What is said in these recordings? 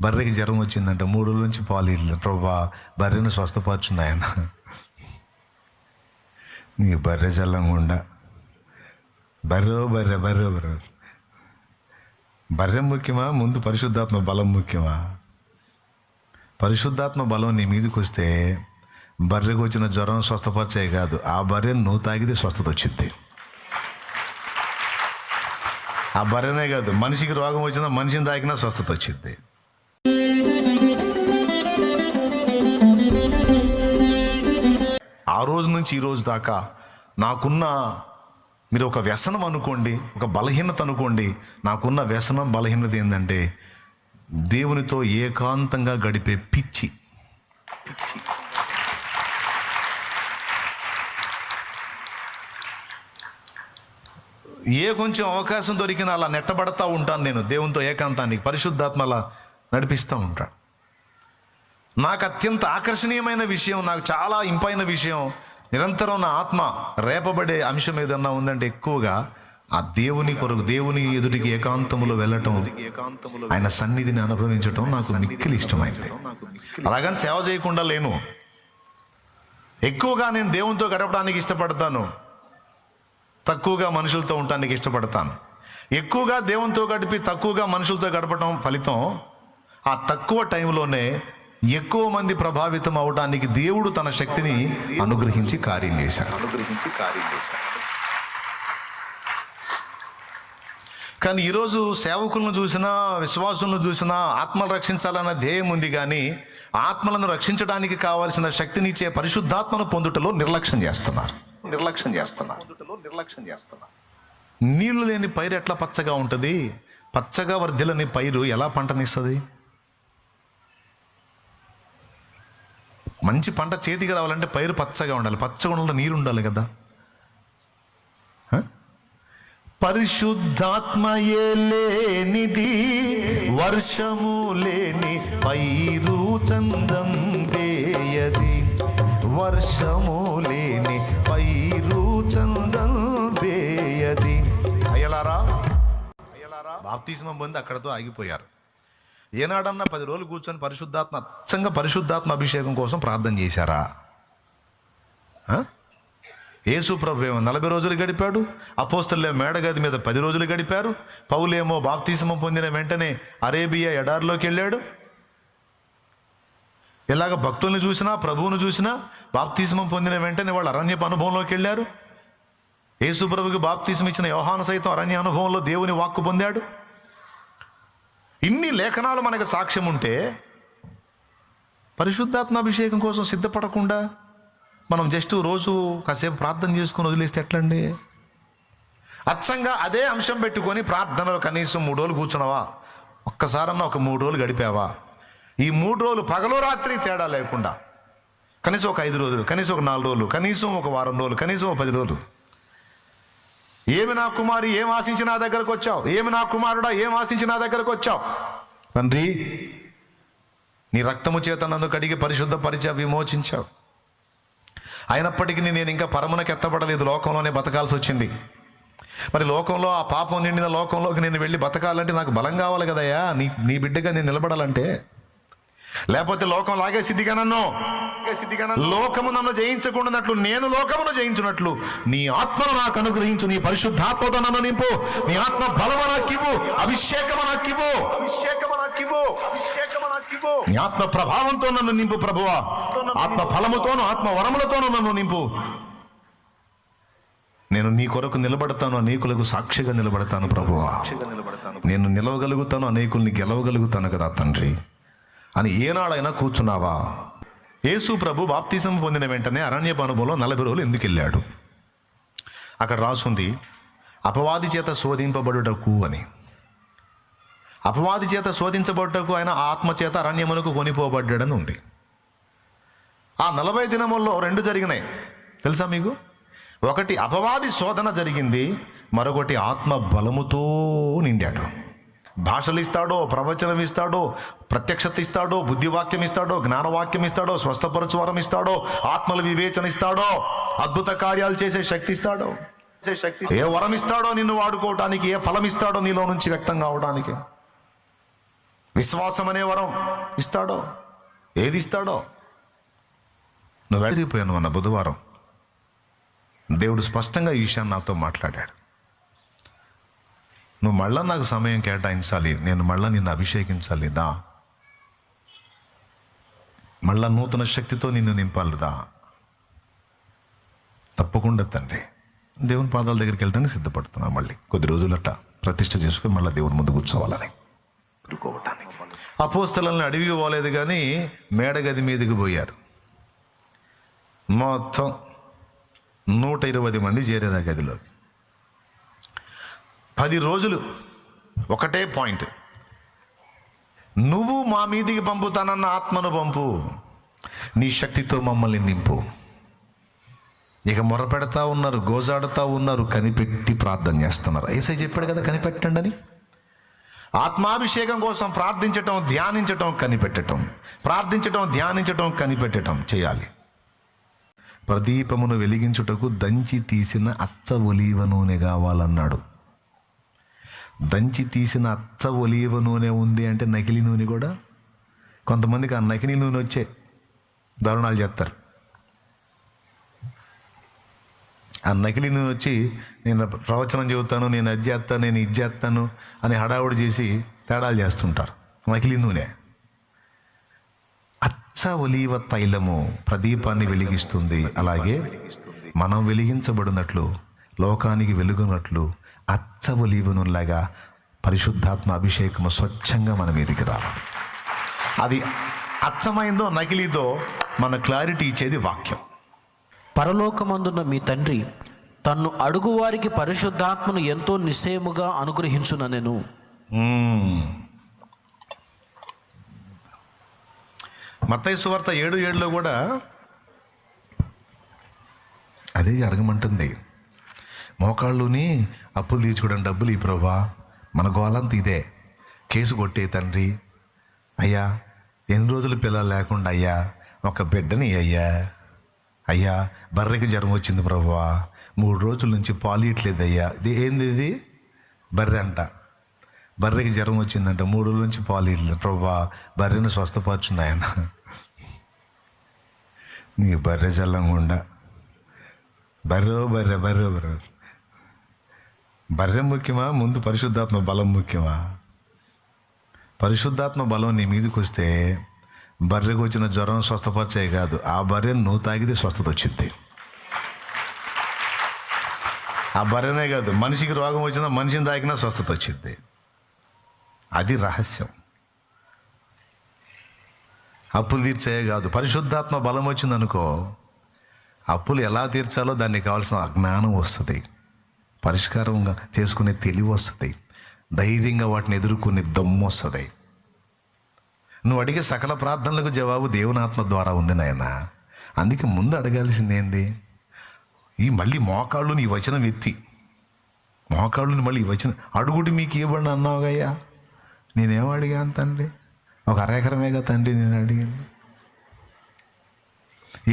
బర్రెకి జ్వరం వచ్చిందంటే మూడు రోజుల నుంచి పాలు ఇడ్లేదు ప్రభా బర్రెను స్వస్థపరుచుంది ఆయన. నీ బర్రె చల్లంగుండా బర్రె బర్రె బర్రె బర్రె. బర్రె ముఖ్యమా? ముందు పరిశుద్ధాత్మ బలం ముఖ్యమా? పరిశుద్ధాత్మ బలం నీ మీదకి వస్తే బర్రెకు వచ్చిన జ్వరం స్వస్థపరిచే కాదు. ఆ బర్రెను నువ్వు తాగితే స్వస్థత వచ్చింది ఆ బర్రెనే కాదు మనిషికి రోగం వచ్చినా మనిషిని తాకినా స్వస్థత వచ్చింది రోజు నుంచి ఈ రోజు దాకా నాకున్న మీరు ఒక వ్యసనం అనుకోండి ఒక బలహీనత అనుకోండి నాకున్న వ్యసనం బలహీనత ఏంటంటే దేవునితో ఏకాంతంగా గడిపే పిచ్చి. పిచ్చి ఏ కొంచెం అవకాశం దొరికినా అలా నెట్టబడతా ఉంటాను నేను. దేవునితో ఏకాంతానికి పరిశుద్ధాత్మ అలా నడిపిస్తూ ఉంటాను. నాకు అత్యంత ఆకర్షణీయమైన విషయం నాకు చాలా ఇంపైన విషయం నిరంతరం నా ఆత్మ రేపబడే అంశం ఏదన్నా ఉందంటే ఎక్కువగా ఆ దేవుని కొరకు దేవుని ఎదుటికి ఏకాంతములో వెళ్ళటం ఆయన సన్నిధిని అనుభవించటం నాకు మిక్కిలి ఇష్టమైంది. అలాగని సేవ చేయకుండా లేను. ఎక్కువగా నేను దేవునితో గడపడానికి ఇష్టపడతాను. తక్కువగా మనుషులతో ఉండటానికి ఇష్టపడతాను. ఎక్కువగా దేవునితో గడిపి తక్కువగా మనుషులతో గడపడం ఫలితం ఆ తక్కువ టైంలోనే ఎక్కువ మంది ప్రభావితం అవడానికి దేవుడు తన శక్తిని అనుగ్రహించి కార్యం చేశాడు. అనుగ్రహించి కార్యం చేశాడు. కానీ ఈరోజు సేవకులను చూసినా విశ్వాసులను చూసినా ఆత్మలు రక్షించాలన్న ధ్యేయం ఉంది కానీ ఆత్మలను రక్షించడానికి కావలసిన శక్తినిచ్చే పరిశుద్ధాత్మను పొందుటలో నిర్లక్ష్యం చేస్తున్నారు. నిర్లక్ష్యం చేస్తున్నారు. నిర్లక్ష్యం చేస్తున్నారు. నీళ్ళు లేని పైరు ఎట్లా పచ్చగా ఉంటుంది? పచ్చగా వర్ధిలని పైరు ఎలా పంటనిస్తుంది? మంచి పంట చేతికి రావాలంటే పైరు పచ్చగా ఉండాలి. పచ్చగా ఉండాలి నీరు ఉండాలి కదా. పరిశుద్ధాత్మయే లేనిది వర్షము లేని పైరు చందం వేయది. వర్షము లేని పైరు చందం వేయది. అయ్యలారా? అయ్యలారా? బాప్తిజమం పొంది అక్కడతో ఆగిపోయారు. ఏనాడన్నా పది రోజులు కూర్చొని పరిశుద్ధాత్మ అచ్చంగా పరిశుద్ధాత్మ అభిషేకం కోసం ప్రార్థన చేశారా? యేసు ప్రభు ఏమో నలభై రోజులు గడిపాడు అపోస్తలే మేడగది మీద పది రోజులు గడిపారు పౌలేమో బాప్తిసమం పొందిన వెంటనే అరేబియా ఎడారిలోకి వెళ్ళాడు. ఇలాగ భక్తుల్ని చూసినా ప్రభువును చూసినా బాప్తిసమం పొందిన వెంటనే వాళ్ళు అరణ్యపు అనుభవంలోకి వెళ్ళారు. యేసు ప్రభుకి ఇచ్చిన యోహాను సైతం అరణ్య అనుభవంలో దేవుని వాక్కు పొందాడు. ఇన్ని లేఖనాలు మనకు సాక్ష్యం ఉంటే పరిశుద్ధాత్మాభిషేకం కోసం సిద్ధపడకుండా మనం జస్ట్ రోజు కాసేపు ప్రార్థన చేసుకుని వదిలేస్తే ఎట్లండి? అచ్చంగా అదే అంశం పెట్టుకొని ప్రార్థనలో కనీసం మూడు రోజులు కూర్చున్నావా? ఒక్కసారన్నా ఒక మూడు రోజులు గడిపావా? ఈ మూడు రోజులు పగలు రాత్రి తేడా లేకుండా కనీసం ఒక ఐదు రోజులు కనీసం ఒక నాలుగు రోజులు కనీసం ఒక వారం రోజులు కనీసం ఒక పది రోజులు ఏమి నా కుమారి ఏం ఆశించి నా దగ్గరకు వచ్చావు? ఏమి నా కుమారుడా ఏం ఆశించి నా దగ్గరకు వచ్చావు? తండ్రి నీ రక్తము చేత నన్ను కడిగి పరిశుద్ధపరిచా విమోచించావు. అయినప్పటికీ నేను ఇంకా పరమునకు ఎత్తబడలేదు లోకంలోనే బతకాల్సి వచ్చింది. మరి లోకంలో ఆ పాపం నిండిన లోకంలోకి నేను వెళ్ళి బతకాలంటే నాకు బలం కావాలి కదయ్యా? నీ నీ బిడ్డగా నేను నిలబడాలంటే? లేకపోతే లోకం లాగే సిద్ధిగా నన్ను? లోకము నన్ను జయించకుండానట్లు నేను లోకమును జయించున్నట్లు నీ ఆత్మను నాకు అనుగ్రహించు నీ పరిశుద్ధాత్మతో నన్ను నింపు. నీ ఆత్మ బలము నాకివ్వు అభిషేకము నాకివ్వు అభిషేకము నాకివ్వు అభిషేకము నాకివ్వు నీ ఆత్మ ప్రభావంతో నన్ను నింపు ప్రభువా. ఆత్మ ఫలముతోను ఆత్మ వరములతోను నన్ను నింపు. నేను నీ కొరకు నిలబడతాను అనేకులకు సాక్షిగా నిలబడతాను ప్రభువా. నేను నిలవగలుగుతాను అనేకుల్ని గెలవగలుగుతాను కదా తండ్రి. అని ఏనాడైనా కూర్చున్నావా? యేసు ప్రభు బాప్తిసం పొందిన వెంటనే అరణ్య అనుభవంలో నలభై రోజులు ఎందుకు వెళ్ళాడు? అక్కడ రాసుంది అపవాది చేత శోధింపబడుటకు అని. అపవాది చేత శోధించబడుటకు ఆయన ఆత్మ చేత అరణ్యమునకు కొనిపోబడ్డాడని ఉంది. ఆ నలభై దినముల్లో రెండు జరిగినాయి. తెలుసా మీకు? ఒకటి అపవాది శోధన జరిగింది మరొకటి ఆత్మ బలముతో నిండాడు. భాషలు ఇస్తాడో ప్రవచనం ఇస్తాడో ప్రత్యక్షత ఇస్తాడో బుద్ధివాక్యం ఇస్తాడో జ్ఞానవాక్యం ఇస్తాడో స్వస్థపరచు వరం ఇస్తాడో ఆత్మల వివేచన ఇస్తాడో అద్భుత కార్యాలు చేసే శక్తి ఇస్తాడో ఏ వరం ఇస్తాడో నిన్ను వాడుకోవటానికి ఏ ఫలం ఇస్తాడో నీలో నుంచి వ్యక్తం కావడానికి? విశ్వాసం అనే వరం ఇస్తాడో? ఏది ఇస్తాడో నువ్వు వెళ్ళిపోయాను అన్న బుధవారం. దేవుడు స్పష్టంగా ఈ విషయాన్ని నాతో మాట్లాడాడు. నువ్వు మళ్ళా నాకు సమయం కేటాయించాలి. నేను మళ్ళా నిన్ను అభిషేకించాలి. దా. మళ్ళా నూతన శక్తితో నిన్ను నింపాలి. దా. తప్పకుండా తండ్రి. దేవుని పాదాల దగ్గరికి వెళ్ళడానికి సిద్ధపడుతున్నా మళ్ళీ. కొద్ది రోజులట ప్రతిష్ట చేసుకుని మళ్ళీ దేవుని ముందు కూర్చోవాలని. అపోస్తలను అడవి పోలేదు కానీ మేడగది మీదకి పోయారు. మొత్తం నూట ఇరవై మంది చేరారు ఆ గదిలోకి. పది రోజులు. ఒకటే పాయింట్. నువ్వు మా మీదికి పంపుతానన్న ఆత్మను పంపు. నీ శక్తితో మమ్మల్ని నింపు. ఇక మొరపెడతా ఉన్నారు గోజాడుతూ ఉన్నారు కనిపెట్టి ప్రార్థన చేస్తున్నారు. ఏసై చెప్పాడు కదా కనిపెట్టండి అని. ఆత్మాభిషేకం కోసం ప్రార్థించటం ధ్యానించటం కనిపెట్టటం. ప్రార్థించటం ధ్యానించటం కనిపెట్టటం చేయాలి. ప్రదీపమును వెలిగించుటకు దంచి తీసిన అచ్చ ఒలీవ నూనె కావాలన్నాడు. దంచి తీసిన అచ్చ ఒలీవ నూనె ఉంది అంటే నకిలీ నూనె కూడా? కొంతమందికి ఆ నకిలీ నూనె వచ్చే దారుణాలు చేస్తారు. ఆ నకిలీ నూనె వచ్చి నేను ప్రవచనం చెబుతాను నేను అది చేస్తాను నేను ఇది చేస్తాను అని హడావుడి చేసి తేడాలు చేస్తుంటారు. నకిలీ నూనె. అచ్చ ఒలీవ తైలము ప్రదీపాన్ని వెలిగిస్తుంది. అలాగే మనం వెలిగించబడినట్లు లోకానికి వెలుగునట్లు అచ్చ ఒలీవ నూనెలాగా పరిశుద్ధాత్మ అభిషేకము స్వచ్ఛంగా మన మీదకి రావాలి. అది అచ్చమైందో నకిలీదో మన క్లారిటీ ఇచ్చేది వాక్యం. పరలోకమందున్న మీ తండ్రి తన్ను అడుగువారికి పరిశుద్ధాత్మను ఎంతో నిశ్చయముగా అనుగ్రహించుననెను మత్తయి సువార్త ఏడు ఏడులో కూడా అదే అడగమంటుంది. మోకాళ్ళుని అప్పులు తీర్చుకోవడం డబ్బులు ఈ ప్రభా. మన గోలంత ఇదే. కేసు కొట్టే తండ్రి. అయ్యా ఎన్ని రోజులు పిల్లలు లేకుండా అయ్యా ఒక బిడ్డని అయ్యా. అయ్యా బర్రెకి జ్వరం వచ్చింది ప్రభువా మూడు రోజుల నుంచి పాలియట్లేదు అయ్యా. ఇది ఏంది ఇది? బర్రె అంట. బర్రెకి జ్వరం వచ్చిందంట మూడు రోజుల నుంచి పాలు ఇట్లేదు ప్రభా. బర్రెను స్వస్థపరుచుంది ఆయన. నీ బర్రె చల్లంగుండా బర్రె బర్రె బర్రె బర్రె. బర్రె ముఖ్యమా? ముందు పరిశుద్ధాత్మ బలం ముఖ్యమా? పరిశుద్ధాత్మ బలం నీ మీదకి వస్తే బర్రెకు వచ్చిన జ్వరం స్వస్థపరిచే కాదు ఆ బర్రెను నువ్వు తాగితే స్వస్థత వచ్చింది ఆ బర్రెనే కాదు మనిషికి రోగం వచ్చినా మనిషిని తాకినా స్వస్థత వచ్చింది అది రహస్యం. అప్పులు తీర్చే కాదు పరిశుద్ధాత్మ బలం వచ్చిందనుకో అప్పులు ఎలా తీర్చాలో దానికి కావాల్సిన అజ్ఞానం వస్తుంది. పరిష్కారంగా చేసుకునే తెలివి వస్తుంది. ధైర్యంగా వాటిని ఎదుర్కొనే దమ్ము వస్తుంది. నువ్వు అడిగే సకల ప్రార్థనలకు జవాబు దేవునాత్మ ద్వారా ఉంది నాయన. అందుకే ముందు అడగాల్సింది ఏంది? ఈ మళ్ళీ మోకాళ్ళు నీ వచనం ఎత్తి. మోకాళ్ళుని మళ్ళీ ఈ వచనం అడుగుడి మీకు ఇవ్వండి అన్నావుగయ్యా నేనేం అడిగాను తండ్రి? ఒక అరేకరమేగా తండ్రి నేను అడిగింది.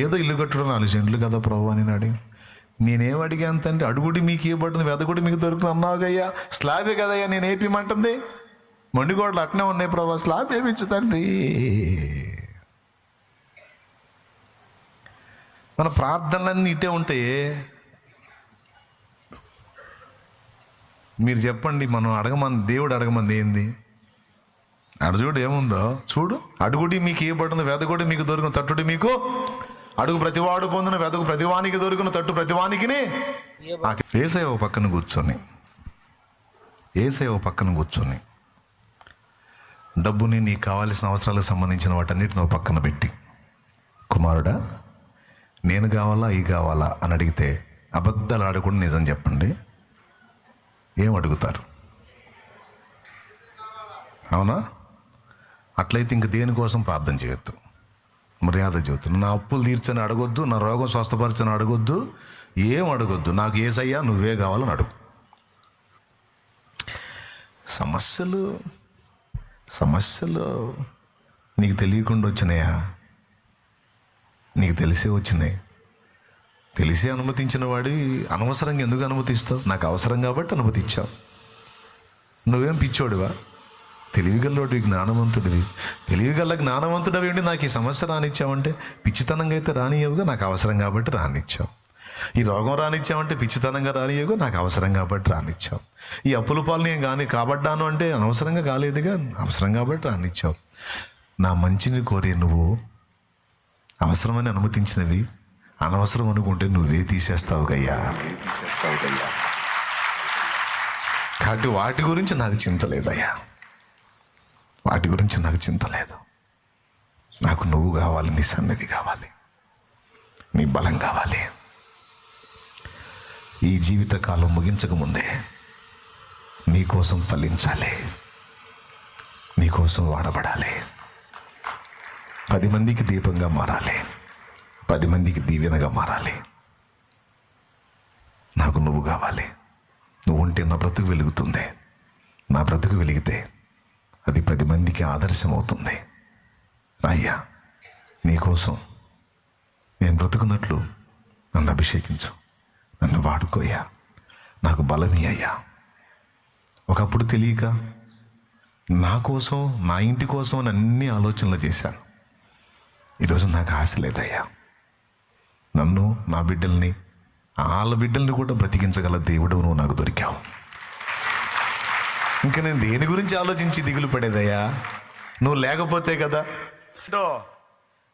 ఏదో ఇల్లు కట్టడం నాలుగు సెంట్లు కదా ప్రభు అని నేను అడిగాను. నేనేం అడిగాను తండ్రి అడుగుడి మీకు ఇవ్వబడుతుంది వెదగుడి మీకు దొరుకుతుంది అన్నావుగయ్యా స్లాబే కదయ్యా నేను ఏపీమంటుంది. మండిగోడలు అట్నే ఉన్నాయి ప్రభా స్లాబ్ ఏమిచ్చు తండ్రి. మన ప్రార్థనలన్నీ ఇట్టే ఉంటాయి మీరు చెప్పండి మనం అడగమంది దేవుడు అడగమంది ఏంది? అడు చూడు ఏముందో? చూడు అడుగుడి మీకు ఇవ్వబడుతుంది వెదగుడి మీకు దొరికిన తట్టుడి మీకు అడుగు ప్రతివాడు పొందిన వెదకు ప్రతివానికి దొరికిన తట్టు ప్రతివానికి ఏసై ఓ పక్కన కూర్చొని ఏసై ఓ పక్కన కూర్చొని డబ్బుని నీకు కావాల్సిన అవసరాలకు సంబంధించిన వాటన్నిటిని ఓ పక్కన పెట్టి కుమారుడా నేను కావాలా ఈ కావాలా అని అడిగితే అబద్ధాలు ఆడకుండా నిజం చెప్పండి. ఏం అడుగుతారు? అవునా? అట్లయితే ఇంక దేనికోసం ప్రార్థన చేయొద్దు? మర్యాద చెబుతున్నా. నా అప్పులు తీర్చని అడగొద్దు నా రోగం స్వస్థపరచని అడగొద్దు ఏం అడగొద్దు. నాకు ఏసయ్యా నువ్వే కావాలని అడుగు. సమస్యలు సమస్యలు నీకు తెలియకుండా వచ్చినాయా? నీకు తెలిసే వచ్చినాయి. తెలిసే అనుమతించిన వాడి అనవసరంగా ఎందుకు అనుమతిస్తావు? నాకు అవసరం కాబట్టి అనుమతించావు నువ్వేం పిచ్చోడివా? తెలివిగల్లోడివి జ్ఞానవంతుడివి. తెలివిగల్ల జ్ఞానవంతుడవి ఉండి నాకు ఈ సమస్య రానిచ్చావంటే పిచ్చితనంగా అయితే రానియవుగా నాకు అవసరం కాబట్టి రానిచ్చావు. ఈ రోగం రానిచ్చావంటే పిచ్చితనంగా రానియవుగా నాకు అవసరం కాబట్టి రానిచ్చావు. ఈ అప్పుల పాలు నేను కానీ కాబడ్డాను అంటే అనవసరంగా కాలేదుగా అవసరం కాబట్టి రానిచ్చావు. నా మంచిని కోరే నువ్వు అవసరమని అనుమతించినవి అనవసరం అనుకుంటే నువ్వే తీసేస్తావు గయ్యా. కాబట్టి వాటి గురించి నాకు చింత లేదయ్యా. వాటి గురించి నాకు చింత లేదు. నాకు నువ్వు కావాలి నీ సన్నిధి కావాలి నీ బలం కావాలి. ఈ జీవితకాలం ముగించక ముందే నీకోసం ఫలించాలి నీకోసం వాడబడాలి. పది మందికి దీపంగా మారాలి పది మందికి దీవెనగా మారాలి. నాకు నువ్వు కావాలి. నువ్వు ఉంటే నా బ్రతుకు వెలుగుతుంది. నా బ్రతుకు వెలిగితే పది మందికి ఆదర్శమవుతుంది. అయ్యా నీకోసం నేను బ్రతుకున్నట్లు నన్ను అభిషేకించు. నన్ను వాడుకోయ్యా నాకు బలమి అయ్యా. ఒకప్పుడు తెలియక నా కోసం నా ఇంటి కోసం అని అన్ని ఆలోచనలు చేశాను. ఈరోజు నాకు ఆశ లేదయ్యా. నన్ను నా బిడ్డల్ని వాళ్ళ బిడ్డల్ని కూడా బ్రతికించగల దేవుడు నువ్వు నాకు దొరికావు. ఇంకా నేను దేని గురించి ఆలోచించి దిగులు పడేదయ్యా? నువ్వు లేకపోతే కదా. ఏంటో,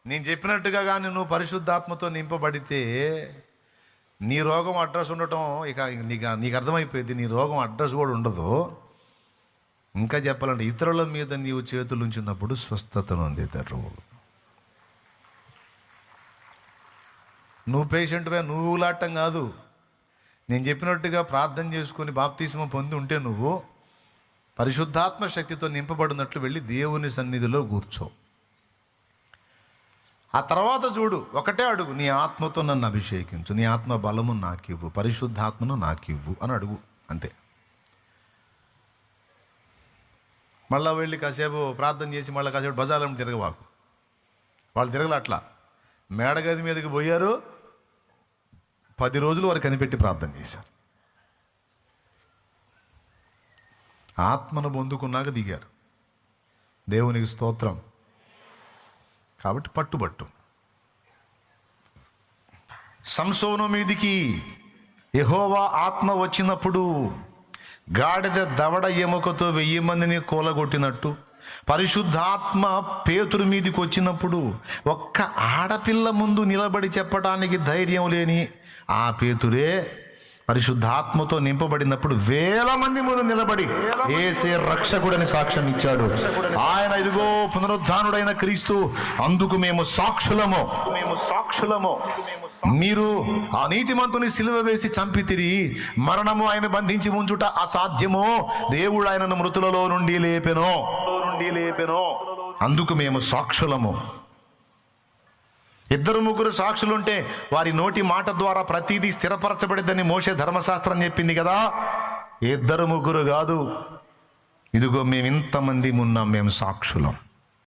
నేను చెప్పినట్టుగా కానీ నువ్వు పరిశుద్ధాత్మతో నింపబడితే నీ రోగం అడ్రస్ ఉండటం ఇక నీకు నీకు అర్థమైపోయింది. నీ రోగం అడ్రస్ కూడా ఉండదు. ఇంకా చెప్పాలంటే ఇతరుల మీద నీవు చేతులు ఉంచినప్పుడు స్వస్థతను అందితారు. నువ్వు పేషెంట్వే నువ్వు లాట్టం కాదు. నేను చెప్పినట్టుగా ప్రార్థన చేసుకొని బాప్తిస్మ పొంది ఉంటే నువ్వు పరిశుద్ధాత్మ శక్తితో నింపబడినట్లు వెళ్ళి దేవుని సన్నిధిలో కూర్చో. ఆ తర్వాత చూడు ఒకటే అడుగు నీ ఆత్మతో నన్ను అభిషేకించు నీ ఆత్మ బలము నాకివ్వు పరిశుద్ధాత్మను నాకివ్వు అని అడుగు అంతే. మళ్ళా వెళ్ళి కాసేపు ప్రార్థన చేసి మళ్ళీ కాసేపు బజారం తిరగవాకు వాళ్ళు తిరగల అట్లా. మేడగది మీదకి పోయారు పది రోజులు వారు కనిపెట్టి ప్రార్థన చేశారు. ఆత్మను పొందుకున్నాక దిగారు. దేవునికి స్తోత్రం. కాబట్టి పట్టుబట్టు. సంసోను మీదికి యహోవా ఆత్మ వచ్చినప్పుడు గాడిద దవడ ఎముకతో వెయ్యి మందిని కూలగొట్టినట్టు పరిశుద్ధాత్మ పేతురు మీదికి వచ్చినప్పుడు ఒక్క ఆడపిల్ల ముందు నిలబడి చెప్పడానికి ధైర్యం లేని ఆ పేతురే పరిశుద్ధాత్మతో నింపబడినప్పుడు వేల మంది ముందు నిలబడి ఏసే రక్షకుడని సాక్ష్యం ఇచ్చాడు. ఆయన ఇదిగో పునరుద్ధానుడైన క్రీస్తు అందుకు మేము సాక్షులము. మేము సాక్షులము మీరు ఆ నీతిమంతుని సిలువ వేసి చంపితిరి మరణము ఆయన బంధించి ఉంచుట అసాధ్యము? దేవుడు ఆయనను మృతులలో నుండి లేపెను నుండి లేపెను. అందుకు మేము సాక్షులము. ఇద్దరు ముగ్గురు సాక్షులుంటే వారి నోటి మాట ద్వారా ప్రతిదీ స్థిరపరచబడిద్దని మోసే ధర్మశాస్త్రం చెప్పింది కదా. ఇద్దరు ముగ్గురు కాదు. ఇదిగో మేము ఇంతమంది ఉన్నాం మేము సాక్షులం.